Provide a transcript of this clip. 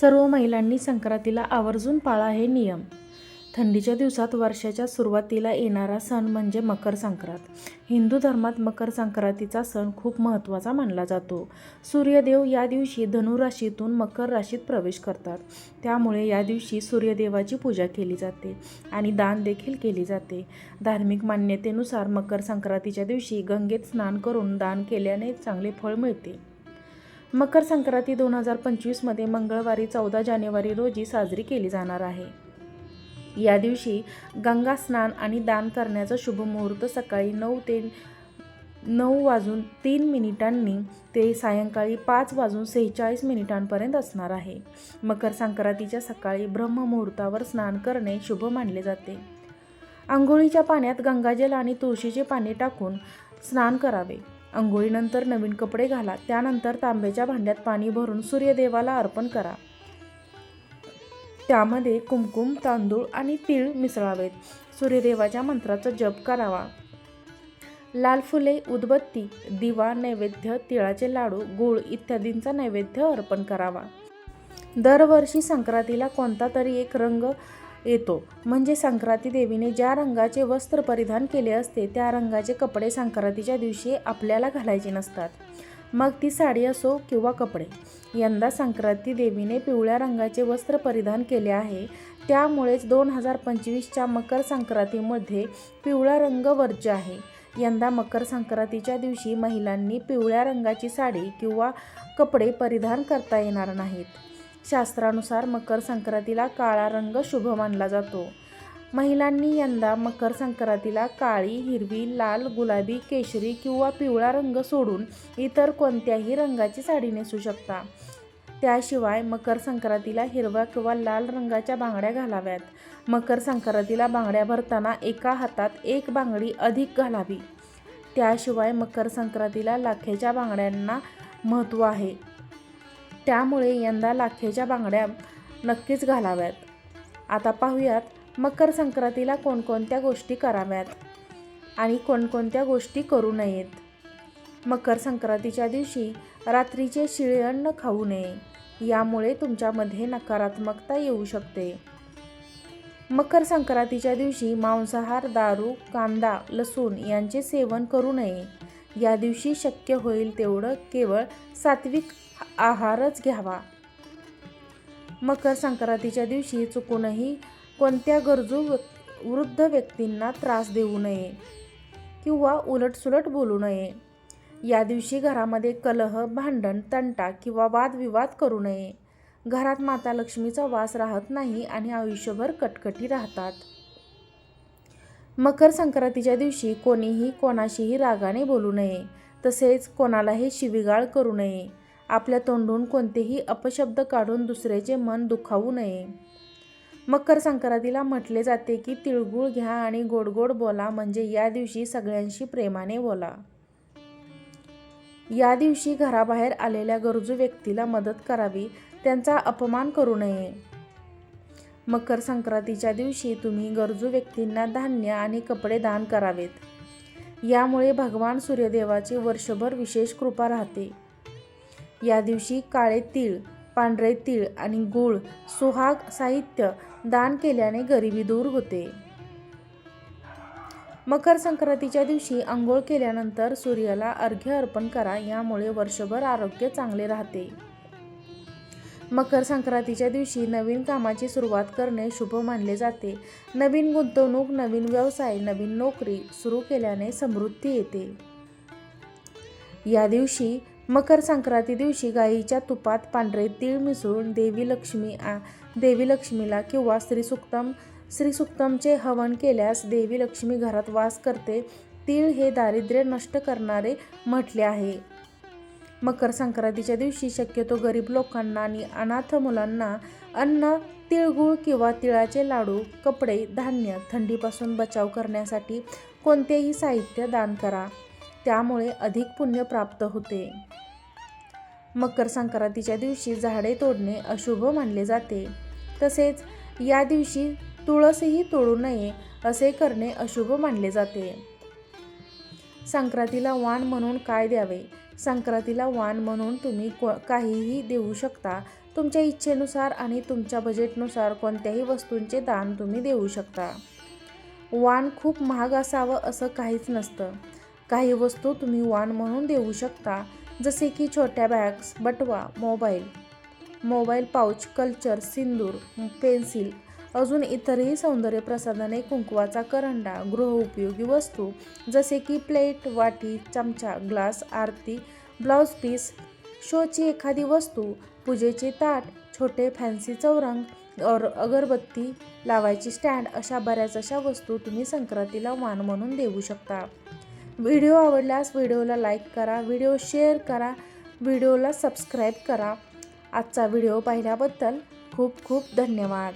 सर्व महिलांनी संक्रांतीला आवर्जून पाळा हे नियम. थंडीच्या दिवसात वर्षाच्या सुरुवातीला येणारा सण म्हणजे मकर संक्रांत. हिंदू धर्मात मकर संक्रांतीचा सण खूप महत्त्वाचा मानला जातो. सूर्यदेव या दिवशी धनुराशीतून मकर राशीत प्रवेश करतात. त्यामुळे या दिवशी सूर्यदेवाची पूजा केली जाते आणि दान देखील केली जाते. धार्मिक मान्यतेनुसार मकर संक्रांतीच्या दिवशी गंगेत स्नान करून दान केल्याने चांगले फळ मिळते. मकर संक्रांती दोन हजार पंचवीसमध्ये मंगळवारी चौदा जानेवारी रोजी साजरी केली जाणार आहे. या दिवशी गंगा स्नान आणि दान करण्याचा शुभ मुहूर्त सकाळी नऊ ते नऊ वाजून तीन मिनिटांनी ते सायंकाळी पाच वाजून सेहेचाळीस मिनिटांपर्यंत असणार आहे. मकर संक्रांतीच्या सकाळी ब्रह्ममुहूर्तावर स्नान करणे शुभ मानले जाते. आंघोळीच्या पाण्यात गंगाजल आणि तुळशीचे पाणी टाकून स्नान करावे. आंघोळीनंतर नवीन कपडे घाला त्यानंतर तांब्याच्या भांड्यात पाणी भरून सूर्यदेवाला अर्पण करा. त्यामध्ये कुमकुम तांदूळ आणि तीळ मिसळावेत. सूर्यदेवाच्या मंत्राचा जप करावा. लाल फुले उदबत्ती दिवा नैवेद्य तिळाचे लाडू गूळ इत्यादींचा नैवेद्य अर्पण करावा. दरवर्षी संक्रांतीला कोणता तरी एक रंग येतो. म्हणजे संक्रांती देवीने ज्या रंगाचे वस्त्र परिधान केले असते त्या रंगाचे कपडे संक्रांतीच्या दिवशी आपल्याला घालायचे नसतात. मग ती साडी असो किंवा कपडे. यंदा संक्रांती देवीने पिवळ्या रंगाचे वस्त्र परिधान केले आहे. त्यामुळेच दोन हजार पंचवीसच्या मकर संक्रांतीमध्ये पिवळा रंग वर्ज्य आहे. यंदा मकर संक्रांतीच्या दिवशी महिलांनी पिवळ्या रंगाची साडी किंवा कपडे परिधान करता येणार नाहीत. शास्त्रानुसार मकर संक्रांतीला काळा रंग शुभ मानला जातो. महिलांनी यंदा मकर संक्रांतीला काळी हिरवी लाल गुलाबी केशरी किंवा पिवळा रंग सोडून इतर कोणत्याही रंगाची साडी नेसू शकता. त्याशिवाय मकर संक्रांतीला हिरव्या किंवा लाल रंगाच्या बांगड्या घालाव्यात. मकर संक्रांतीला बांगड्या भरताना एका हातात एक बांगडी अधिक घालावी. त्याशिवाय मकर संक्रांतीला लाखेच्या बांगड्यांना महत्त्व आहे. त्यामुळे यंदा लाखेच्या बांगड्या नक्कीच घालाव्यात. आता पाहूयात मकर संक्रांतीला कोणकोणत्या गोष्टी कराव्यात आणि कोणकोणत्या गोष्टी करू नयेत. मकर संक्रांतीच्या दिवशी रात्रीचे शिळे अन्न खाऊ नये यामुळे तुमच्यामध्ये नकारात्मकता येऊ शकते. मकर संक्रांतीच्या दिवशी मांसाहार दारू कांदा लसूण यांचे सेवन करू नये. या दिवशी शक्य होईल तेवढं केवळ सात्विक आहारच घ्यावा. मकर संक्रांतीच्या दिवशी चुकूनही कोणत्या गरजू वृद्ध व्यक्तींना त्रास देऊ नये किंवा उलटसुलट बोलू नये. या दिवशी घरामध्ये कलह भांडण तंटा किंवा वादविवाद करू नये. घरात माता लक्ष्मीचा वास राहत नाही आणि आयुष्यभर कटकटी राहतात. मकर संक्रांतीच्या दिवशी कोणीही कोणाशीही रागाने बोलू नये. तसेच कोणालाही शिवीगाळ करू नये. आपल्या तोंडून कोणतेही अपशब्द काढून दुसऱ्याचे मन दुखावू नये. मकर संक्रांतीला म्हटले जाते की तिळगुळ घ्या आणि गोड गोड बोला म्हणजे या दिवशी सगळ्यांशी प्रेमाने बोला. या दिवशी घराबाहेर आलेल्या गरजू व्यक्तीला मदत करावी त्यांचा अपमान करू नये. मकर संक्रांतीच्या दिवशी तुम्ही गरजू व्यक्तींना धान्य आणि कपडे दान करावेत. यामुळे भगवान सूर्यदेवाची वर्षभर विशेष कृपा राहते. या दिवशी काळे तीळ पांढरे तीळ आणि गूळ सुहाग साहित्य दान केल्याने गरिबी दूर होते. मकर संक्रांतीच्या दिवशी आंघोळ केल्यानंतर सूर्याला अर्घ्य अर्पण करा यामुळे वर्षभर आरोग्य चांगले राहते. मकर संक्रांतीच्या दिवशी नवीन कामाची सुरुवात करणे शुभ मानले जाते. नवीन गुंतवणूक नवीन व्यवसाय नवीन नोकरी सुरू केल्याने समृद्धी येते. या दिवशी मकर संक्रांती दिवशी गाईच्या तुपात पांढरे तीळ मिसळून देवी लक्ष्मी आ देवी लक्ष्मीला किंवा श्रीसुक्तम श्रीसुक्तमचे हवन केल्यास देवी लक्ष्मी घरात वास करते. तीळ हे दारिद्र्य नष्ट करणारे म्हटले आहे. मकर संक्रांतीच्या दिवशी शक्यतो गरीब लोकांना आणि अनाथ मुलांना अन्न तिळगुळ किंवा तिळाचे लाडू कपडे धान्य थंडीपासून बचाव करण्यासाठी कोणतेही साहित्य दान करा. त्यामुळे अधिक पुण्य प्राप्त होते. मकर संक्रांतीच्या दिवशी झाडे तोडणे अशुभ मानले जाते. तसेच या दिवशी तुळसही तोडू नये असे करणे अशुभ मानले जाते. संक्रांतीला वाण म्हणून काय द्यावे? संक्रांतीला वाण म्हणून तुम्ही को काहीही देऊ शकता. तुमच्या इच्छेनुसार आणि तुमच्या बजेटनुसार कोणत्याही वस्तूंचे दान तुम्ही देऊ शकता. वाण खूप महाग असावं असं काहीच नसतं. काही वस्तू तुम्ही वाण म्हणून देऊ शकता जसे की छोट्या बॅग्स बटवा मोबाईल मोबाईल पाऊच कल्चर सिंदूर पेन्सिल अजून इतरही सौंदर्य प्रसाधने कुंकवाचा करंडा गृहउपयोगी वस्तू जसे की प्लेट वाटी चमचा ग्लास आरती ब्लाऊज पीस शोची एखादी वस्तू पूजेचे ताट छोटे फॅन्सी चौरंग और अगरबत्ती लावायची स्टँड अशा बऱ्याच अशा वस्तू तुम्ही संक्रांतीला वाण म्हणून देऊ शकता. व्हिडिओ आवडल्यास व्हिडिओला लाईक करा व्हिडिओ शेअर करा व्हिडिओला सबस्क्राईब करा. आजचा व्हिडिओ पाहिल्याबद्दल खूप खूप धन्यवाद.